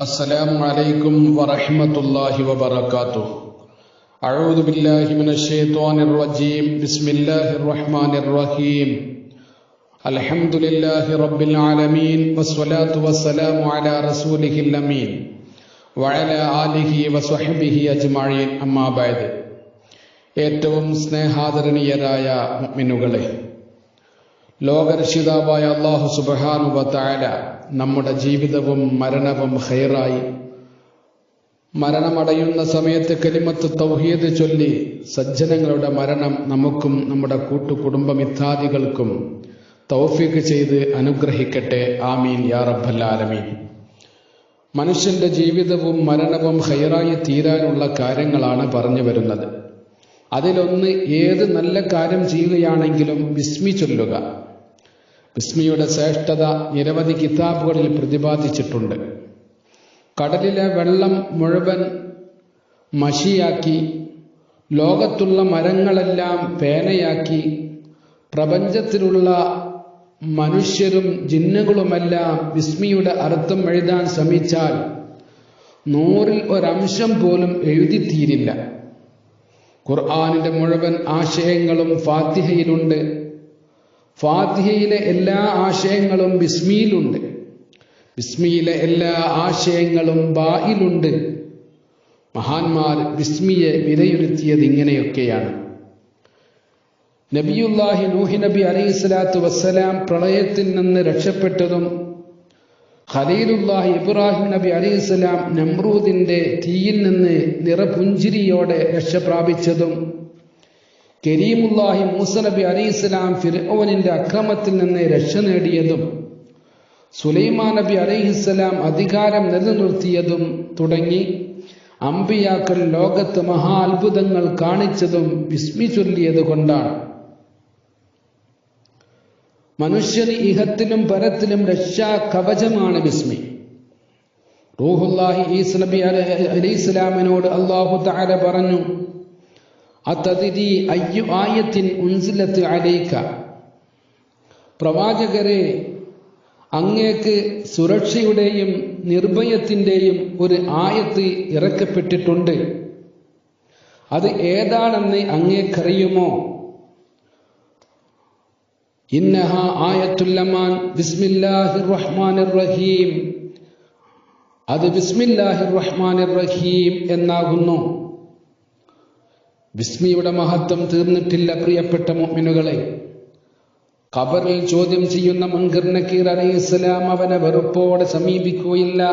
السلام عليكم ورحمة الله وبركاته أعوذ بالله من الشيطان الرجيم بسم الله الرحمن الرحيم الحمد لله رب العالمين والصلاة والسلام على رسوله الأمين وعلى آله وصحبه أجمعين أما بعد ഏറ്റവും സ്നേഹാദരണീയരായ മുഅ്മിനുകളെ ലോകരക്ഷിതാവായ അള്ളാഹു സുബഹാനുബത്തായ നമ്മുടെ ജീവിതവും മരണവും ഹൈറായി മരണമടയുന്ന സമയത്ത് കലിമത്ത് തൗഹീദ് ചൊല്ലി സജ്ജനങ്ങളുടെ മരണം നമുക്കും നമ്മുടെ കൂട്ടുകുടുംബം ഇത്യാദികൾക്കും തൗഫീഖ് ചെയ്ത് അനുഗ്രഹിക്കട്ടെ. ആമീൻ. യാ റബ്ബല്ലാലമീൻ മനുഷ്യന്റെ ജീവിതവും മരണവും ഹൈറായി തീരാനുള്ള കാര്യങ്ങളാണ് പറഞ്ഞു വരുന്നത്. അതിലൊന്ന് ഏത് നല്ല കാര്യം ചെയ്യുകയാണെങ്കിലും വിസ്മി ചൊല്ലുക. വിസ്മിയുടെ ശ്രേഷ്ഠത നിരവധി കിതാബുകളിൽ പ്രതിപാദിച്ചിട്ടുണ്ട്. കടലിലെ വെള്ളം മുഴുവൻ മഷിയാക്കി ലോകത്തുള്ള മരങ്ങളെല്ലാം പേനയാക്കി പ്രപഞ്ചത്തിലുള്ള മനുഷ്യരും ജിന്നുകളുമെല്ലാം വിസ്മിയുടെ അർത്ഥം എഴുതാൻ ശ്രമിച്ചാൽ നൂറിൽ ഒരംശം പോലും എഴുതിത്തീരില്ല. ഖുർആാനിന്റെ മുഴുവൻ ആശയങ്ങളും ഫാത്തിഹയിലുണ്ട്. ഫാത്തിഹയിലെ എല്ലാ ആശയങ്ങളും ബിസ്മിയിലുണ്ട്. ബിസ്മിയിലെ എല്ലാ ആശയങ്ങളും ബായിലുണ്ട്. മഹാന്മാർ ബിസ്മിയെ വിലയിരുത്തിയത് ഇങ്ങനെയൊക്കെയാണ്. നബിയുല്ലാഹി നൂഹി നബി അലൈഹി സ്വലാത്തു വസ്സലാം പ്രളയത്തിൽ നിന്ന് രക്ഷപ്പെട്ടതും ഖലീലുല്ലാഹി ഇബ്രാഹിം നബി അലൈഹി സ്വലാം നമ്രൂദിന്റെ തീയിൽ നിന്ന് നിറപുഞ്ചിരിയോടെ രക്ഷ പ്രാപിച്ചതും കരീമുല്ലാഹി മൂസ നബി അലൈഹിസ്സലാം ഫിർഓനിന്റെ അക്രമത്തിൽ നിന്ന് രക്ഷ നേടിയതും സുലൈമാ നബി അലൈഹിസ്സലാം അധികാരം നിലനിർത്തിയതും തുടങ്ങി അമ്പിയാക്കൾ ലോകത്ത് മഹാ അത്ഭുതങ്ങൾ കാണിച്ചതും വിസ്മി ചൊല്ലിയത് കൊണ്ടാണ്. മനുഷ്യന് ഇഹത്തിലും പരത്തിലും രക്ഷാ കവചമാണ് വിസ്മി. റൂഹുല്ലാഹി ഈസ് നബി അലൈഹിസ്ലാമിനോട് അള്ളാഹു താര പറഞ്ഞു അതതിരി അയ്യു ആയത്തിൻ ഉൻസിലത്ത് അലൈക്ക പ്രവാചകരെ അങ്ങേക്ക് സുരക്ഷയുടെയും നിർഭയത്തിന്റെയും ഒരു ആയത്ത് ഇറക്കപ്പെട്ടിട്ടുണ്ട്. അത് ഏതാണെന്ന് അങ്ങേക്കറിയുമോ? ഇന്നഹ ആയത്തുല്ലമാൻ ബിസ്മില്ലാഹിർ റഹ്മാനിർ റഹീം അത് ബിസ്മില്ലാഹിർ റഹ്മാനിർ റഹീം എന്നാകുന്നു. ബിസ്മിയുടെ മഹത്വം തീർന്നിട്ടില്ല പ്രിയപ്പെട്ട മുഅ്മിനുകളെ ഖബറിൽ ചോദ്യം ചെയ്യുന്ന മുൻകർ നക്കീർ അലൈഹിസ്സലാം അവനെ വെറുപ്പോടെ സമീപിക്കുകയില്ല.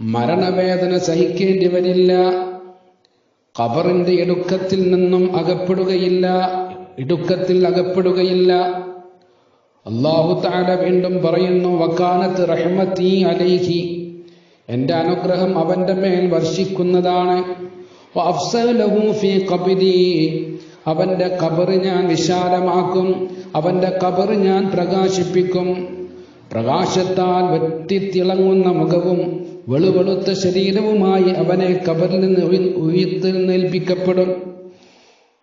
മരണവേദന സഹിക്കേണ്ടി വരില്ല. ഖബറിന്റെ ഇടുക്കത്തിൽ നിന്നും അകപ്പെടുകയില്ല. ഇടുക്കത്തിൽ അകപ്പെടുകയില്ല. അള്ളാഹു താല വീണ്ടും പറയുന്നു വക്കാനത്ത് റഹ്മത്തി അലൈഹി. എന്റെ അനുഗ്രഹം അവന്റെ മേൽ വർഷിക്കുന്നതാണ്. അവന്റെ കബറ് ഞാൻ വിശാലമാക്കും. അവന്റെ കബറ് ഞാൻ പ്രകാശിപ്പിക്കും. പ്രകാശത്താൽ വെട്ടിത്തിളങ്ങുന്ന മുഖവും വെളുവെളുത്ത ശരീരവുമായി അവനെ കബറിൽ നിന്ന് ഉയർത്തെഴുന്നേൽപ്പിക്കപ്പെടും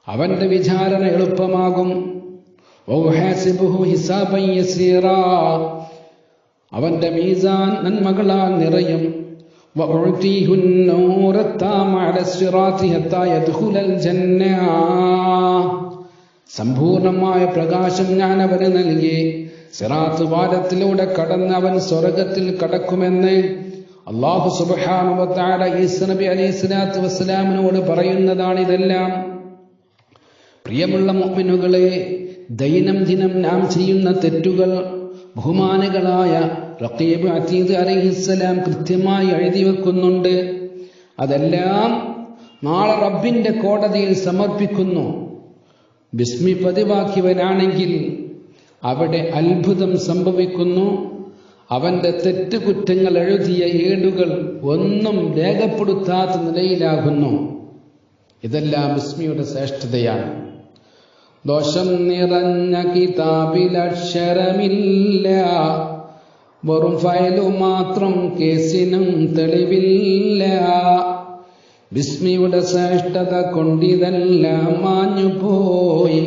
അവന്റെ വിചാരണ എളുപ്പമാകും. അവന്റെ മീസാൻ നന്മകളാൽ നിറയും. സമ്പൂർണമായ പ്രകാശം ഞാൻ അവന് നൽകി. സിറാത്ത് വാരത്തിലൂടെ കടന്ന് അവൻ സ്വർഗത്തിൽ കടക്കുമെന്ന് അള്ളാഹു സുബാനുബത്താല ഈസ് നബി അലൈഹി സ്വലാത്തു വസ്സലാമിനോട് പറയുന്നതാണ് ഇതെല്ലാം പ്രിയമുള്ള മുഅ്മിനുകളെ ദൈനംദിനം നാം ചെയ്യുന്ന തെറ്റുകൾ ബഹുമാനികളായ റക്കീബ് അതീദ് അലൈഹിസ്സലാം കൃത്യമായി എഴുതി വെക്കുന്നുണ്ട്. അതെല്ലാം നാളെ റബ്ബിന്റെ കോടതിയിൽ സമർപ്പിക്കുന്നു. ബിസ്മി പതിവാക്കിയവനാണെങ്കിൽ അവിടെ അത്ഭുതം സംഭവിക്കുന്നു. അവന്റെ തെറ്റുകുറ്റങ്ങൾ എഴുതിയ ഏടുകൾ ഒന്നും രേഖപ്പെടുത്താത്ത നിലയിലാകുന്നു. ഇതെല്ലാം ബിസ്മിയുടെ ശ്രേഷ്ഠതയാണ്. ദോഷം നിറഞ്ഞ കിതാബിലക്ഷരമില്ല വെറും ഫയലു മാത്രം കേസിനും തെളിവില്ല. ഭിസ്മിയുടെ ശ്രേഷ്ഠത കൊണ്ടിതെല്ലാം മാഞ്ഞുപോയി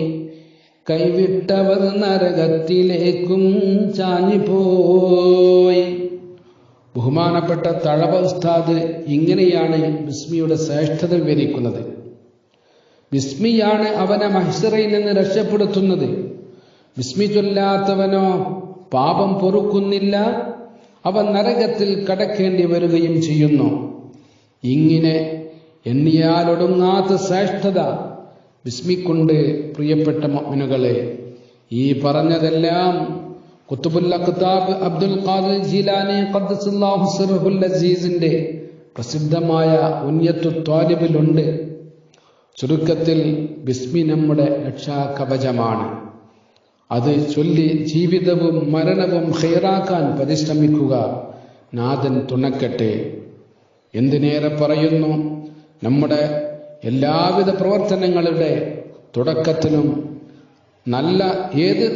കൈവിട്ടവർ നരകത്തിലേക്കും ചാഞ്ഞുപോയി ബഹുമാനപ്പെട്ട തഴവ ഉസ്താദ് ഇങ്ങനെയാണ് ബിസ്മിയുടെ ശ്രേഷ്ഠത വിവരിക്കുന്നത്. ബിസ്മിയാണ് അവനെ മഹിസറയിൽ നിന്ന് രക്ഷപ്പെടുത്തുന്നത്. ബിസ്മി ചൊല്ലാത്തവനോ പാപം പൊറുക്കുന്നില്ല. അവ നരകത്തിൽ കടക്കേണ്ടി വരികയും ചെയ്യുന്നു. ഇങ്ങനെ എണ്ണിയാലൊടുങ്ങാത്ത ശ്രേഷ്ഠത വിസ്മിക്കൊണ്ട് പ്രിയപ്പെട്ട മൊമിനുകളെ ഈ പറഞ്ഞതെല്ലാം കുത്തുബുല്ല അഖ്താബ് അബ്ദുൽ ഖാദിർ ജീലാനി ഖദ്ദസുല്ലാഹു സിർഹുൽ അസീസിന്റെ പ്രസിദ്ധമായ ഉന്യത്തു ത്വാലിബിലുണ്ട്. ചുരുക്കത്തിൽ ബിസ്മി നമ്മുടെ രക്ഷാകവചമാണ്. അത് ചൊല്ലി ജീവിതവും മരണവും ഹൈറാക്കാൻ പരിശ്രമിക്കുക. നാഥൻ തുണക്കട്ടെ. എന്തിനേറെ പറയുന്നു? നമ്മുടെ എല്ലാവിധ പ്രവർത്തനങ്ങളുടെ തുടക്കത്തിലും നല്ല ഏത്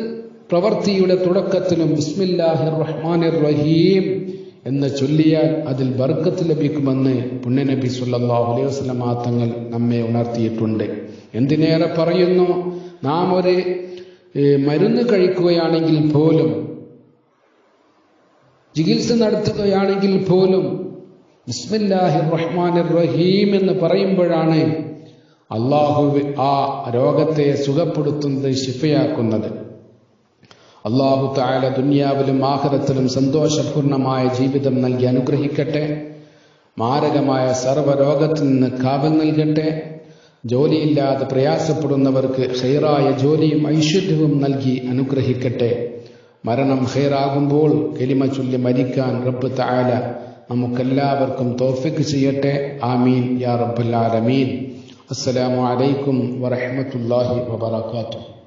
പ്രവൃത്തിയുടെ തുടക്കത്തിലും ബിസ്മില്ലാഹിർ റഹ്മാനിർ റഹീം എന്ന് ചൊല്ലിയാൽ അതിൽ ബർക്കത്ത് ലഭിക്കുമെന്ന് പുണ്യനബി സുല്ലാഹു അലൈഹി വസ്ലം തങ്ങൾ നമ്മെ ഉണർത്തിയിട്ടുണ്ട്. എന്തിനേറെ പറയുന്നു? നാം ഒരു മരുന്ന് കഴിക്കുകയാണെങ്കിൽ പോലും ചികിത്സ നടത്തുകയാണെങ്കിൽ പോലും ബിസ്മില്ലാഹി റഹ്മാൻ റഹീം എന്ന് പറയുമ്പോഴാണ് അള്ളാഹു ആ രോഗത്തെ സുഖപ്പെടുത്തുന്നത് ശിഫയാക്കുന്നത്. അള്ളാഹു താല ദുന്യാവിലും ആഹ്റത്തിലും സന്തോഷപൂർണമായ ജീവിതം നൽകി അനുഗ്രഹിക്കട്ടെ. മാരകമായ സർവരോഗത്തിൽ നിന്ന് കാവൽ നൽകട്ടെ. ജോലിയില്ലാതെ പ്രയാസപ്പെടുന്നവർക്ക് ഹൈറായ ജോലിയും ഐശ്വര്യവും നൽകി അനുഗ്രഹിക്കട്ടെ. മരണം ഹൈറാകുമ്പോൾ കെലിമ ചൊല്ലി മരിക്കാൻ റബ്ബ് താല നമുക്കെല്ലാവർക്കും തോഫിക്ക് ചെയ്യട്ടെ. ആമീൻ. യാ റബ്ബൽ ആലമീൻ. അസ്സലാമു അലൈക്കും വറഹ്മത്തുള്ളാഹി വബറകാതുഹു.